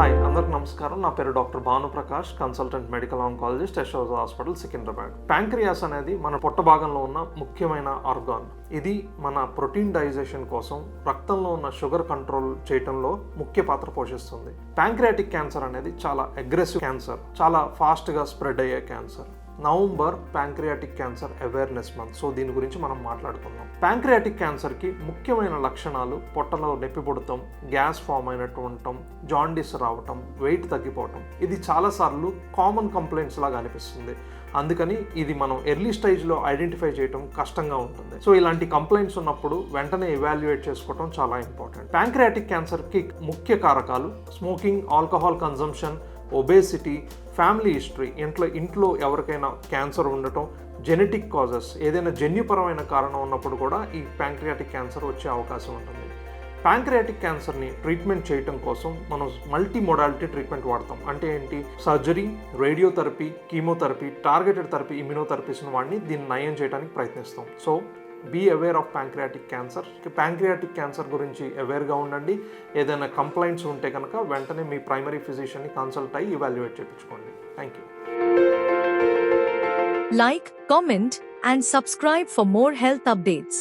Hi అందరికి నమస్కారం. నా పేరు doctor Bhanuprakash consultant medical oncologist Yashoda hospital Secunderabad. Pancreas అనేది మన పొట్ట భాగంలో ఉన్న ముఖ్యమైన ఆర్గాన్. ఇది మన ప్రోటీన్ డైజెషన్ కోసం రక్తంలో ఉన్న షుగర్ కంట్రోల్ చేయటంలో ముఖ్య పాత్ర పోషిస్తుంది. ప్యాంక్రియాటిక్ క్యాన్సర్ అనేది చాలా అగ్రెసివ్ క్యాన్సర్. చాలా ఫాస్ట్గా స్ప్రెడ్ అయ్యే cancer. November pancreatic cancer awareness month. So దీని గురించి మనం మాట్లాడుకుందాం. ప్యాంక్రియాటిక్ క్యాన్సర్కి ముఖ్యమైన లక్షణాలు పొట్టలో నొప్పి పుడటం గ్యాస్ ఫామ్ అయినట్టు ఉండటం జాండీస్ రావటం వెయిట్ తగ్గిపోవటం. ఇది చాలాసార్లు కామన్ కంప్లైంట్స్ లాగా అనిపిస్తుంది. అందుకని ఇది మనం ఎర్లీ స్టేజ్లో ఐడెంటిఫై చేయడం కష్టంగా ఉంటుంది. సో ఇలాంటి కంప్లైంట్స్ ఉన్నప్పుడు వెంటనే ఎవాల్యుయేట్ చేసుకోవడం చాలా ఇంపార్టెంట్. ప్యాంక్రియాటిక్ క్యాన్సర్కి ముఖ్య కారకాలు smoking alcohol consumption obesity family history ఇంట్లో ఇంట్లో ఎవరికైనా క్యాన్సర్ ఉండటం జెనెటిక్ కాజెస్ ఏదైనా జన్యుపరమైన కారణం ఉన్నప్పుడు కూడా ఈ ప్యాంక్రియాటిక్ క్యాన్సర్ వచ్చే అవకాశం ఉంటుంది. ప్యాంక్రియాటిక్ క్యాన్సర్ని ట్రీట్మెంట్ చేయటం కోసం మనం మల్టీ మోడాలిటీ ట్రీట్మెంట్ వాడతాం. అంటే ఏంటి? Surgery radiotherapy chemotherapy targeted therapy ఇమ్యూనోథెరపీస్ని వాడిని దీన్ని నయం చేయడానికి ప్రయత్నిస్తాం. So be aware of pancreatic cancer pancreatic cancer గురించి అవేర్గా ఉండండి. ఏదైనా కంప్లైంట్స్ ఉంటే కనుక వెంటనే మీ ప్రైమరీ ఫిజిషియన్ని కన్సల్ట్ అయ్యి ఇవాల్యుయేట్ చేయించుకోండి thank you like comment and subscribe for more health updates